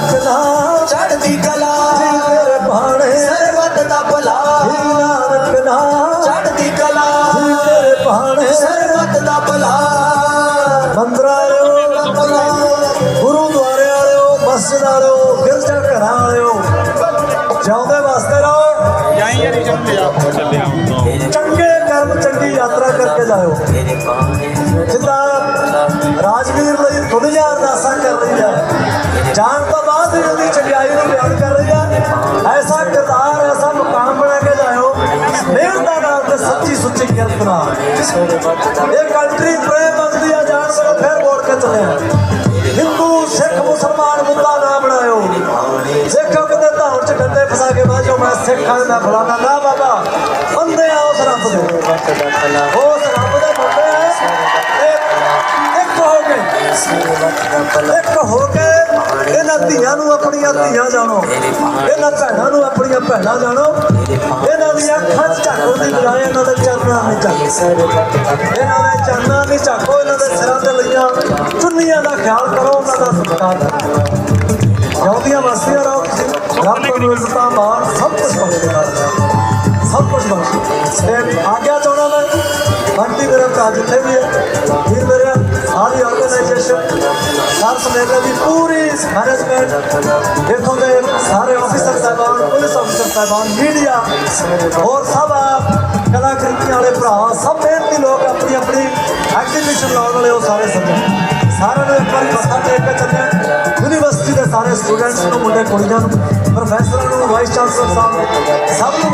ਕਲਾ ਚੜ੍ਹਦੀ ਕਲਾ। ਤੇਰੇ ਬਾਣੇ ਸਰਬੱਤ ਦਾ ਭਲਾ। ਨਾਨਕ ਨਾਮ ਚੜ੍ਹਦੀ ਕਲਾ। ਤੇਰੇ ਬਾਣੇ ਸਰਬੱਤ ਦਾ ਭਲਾ। ਮੰਦਰਾਂ ਵਾਲਿਓ ਗੁਰੂਦੁਆਰੇ ਵਾਲਿਓ ਮਸਜਿਦ ਵਾਲਿਓ ਗਿਰਜਾ ਘਰਾਂ ਵਾਲਿਓ ਜਿਉਂਦੇ ਵਾਸਤੇ ਰਹੋ। ਜਾਂਦੇ ਚੰਗੇ ਕਰਮ ਚੰਗੀ ਯਾਤਰਾ ਕਰਕੇ ਜਾਇਓ। ਜਿੱਦਾਂ ਰਾਜਵੀਰ ਲਈ ਦੁਨੀਆ ਅਰਦਾਸਾਂ ਕਰ ਰਹੀ ਹੈ। ਜਾਣ ਤੋਂ ਬਾਅਦ ਚੰਗਿਆਈ ਨੂੰ ਬਿਆਨ ਕਰ ਰਹੀ ਹੈ ਐਸਾ ਕਿਰਦਾਰ, ਐਸਾ ਮੁਕਾਮ ਬਣਾ ਕੇ ਜਾਇਓ ਮਿਹਨਤਾਂ ਨਾਲ ਤੇ ਸੱਚੀ ਸੁੱਚੀ ਕਿਰਤ ਨਾਲ। ਇਹ ਕੰਟਰੀ ਪ੍ਰੇਮ ਮੰਗਦੀ ਆ, ਜਾਣ ਤੋਂ ਫਿਰ ਮੋੜ ਕੇ ਚੱਲਿਆ ਹਿੰਦੂ, ਸਿੱਖ, ਮੁਸਲਮਾਨ ਮੁੱਦਾ ਨਾ ਬਣਾਇਓ। ਸਿੱਖੋ ਕਿਤੇ ਧੌਣ ਚ ਡੰਡੇ ਫਸਾ ਕੇ ਬਾਜੋ ਮੈਂ ਸਿੱਖਾਂ ਦਾ ਫਲਾਣਾ ਨਾ ਬਾਬਾ। ਬੰਦੇ ਆ ਉਸ ਰੱਬ ਦੇ। ਉਸ ਇੱਕ ਹੋ ਕੇ ਇਹਨਾਂ ਧੀਆਂ ਨੂੰ ਆਪਣੀਆਂ ਧੀਆਂ ਜਾਣੋ। ਇਹਨਾਂ ਭੈਣਾਂ ਨੂੰ ਆਪਣੀਆਂ ਭੈਣਾਂ ਜਾਣੋ। ਇਹਨਾਂ ਦੀਆਂ ਅੱਖਾਂ ਝਾਕੋ ਦੀ ਬਜਾਏ ਇਹਨਾਂ ਦੇ ਚਰਨਾਂ ਨਹੀਂ ਝਾਕੋ। ਇਹਨਾਂ ਦੇ ਚਰਨਾਂ ਵਿੱਚ ਝਾਕੋ ਇਹਨਾਂ ਦੇ ਸਿਰਾਂ ਤੇ ਲਈਆਂ। ਚੁੰਨੀਆਂ ਦਾ ਖਿਆਲ ਕਰੋ, ਉਹਨਾਂ ਦਾ ਸਤਿਕਾਰ ਕਰੋ। ਜਿਉਂਦੀਆਂ ਵਸਦੀਆਂ ਰਹੋ ਰੱਬ ਨੂੰ ਇੱਜ਼ਤਾਂ ਮਾਣ ਸਭ ਕੁਝ ਬਖਸ਼ੇਗਾ ਸਭ ਕੁਝ ਬਖਸ਼। ਆਗਿਆ ਚਾਹਣਾ ਮੈਂ, ਬੰਟੀ ਮੇਰਾ ਭਰਾ ਜਿੱਥੇ ਵੀ ਹੈ ਆਰਗੇਨਾਈਜੇਸ਼ਨ ਸਰ ਸਮੇਤ ਦੀ ਪੂਰੀ ਮੈਨੇਜਮੈਂਟ ਇਥੋਂ ਦੇ ਸਾਰੇ ਆਫੀਸਰ ਸਾਹਿਬਾਨ ਪੁਲਿਸ ਅਫਸਰ ਸਾਹਿਬਾਨ ਮੀਡੀਆ ਹੋਰ ਸਭ ਕਲਾਕ੍ਰਿਤੀਆਂ ਵਾਲੇ ਭਰਾ, ਸਭ ਮਿਹਨਤੀ ਲੋਕ ਆਪਣੀ ਆਪਣੀ ਐਗਜ਼ੀਬਿਸ਼ਨ ਲਾਉਣ ਵਾਲੇ ਉਹ ਸਾਰੇ ਸੱਜਣ। ਸਾਰਿਆਂ ਨੂੰ ਇੱਕ ਵਾਰੀ ਮੱਥਾ ਟੇਕ ਕੇ ਚੱਲੇ। ਯੂਨੀਵਰਸਿਟੀ ਦੇ ਸਾਰੇ ਸਟੂਡੈਂਟਸ ਨੂੰ, ਮੁੰਡੇ ਕੁੜੀਆਂ ਨੂੰ ਪ੍ਰੋਫੈਸਰਾਂ ਨੂੰ ਵਾਈਸ ਚਾਂਸਲਰ ਸਾਹਿਬ ਸਭ ਨੂੰ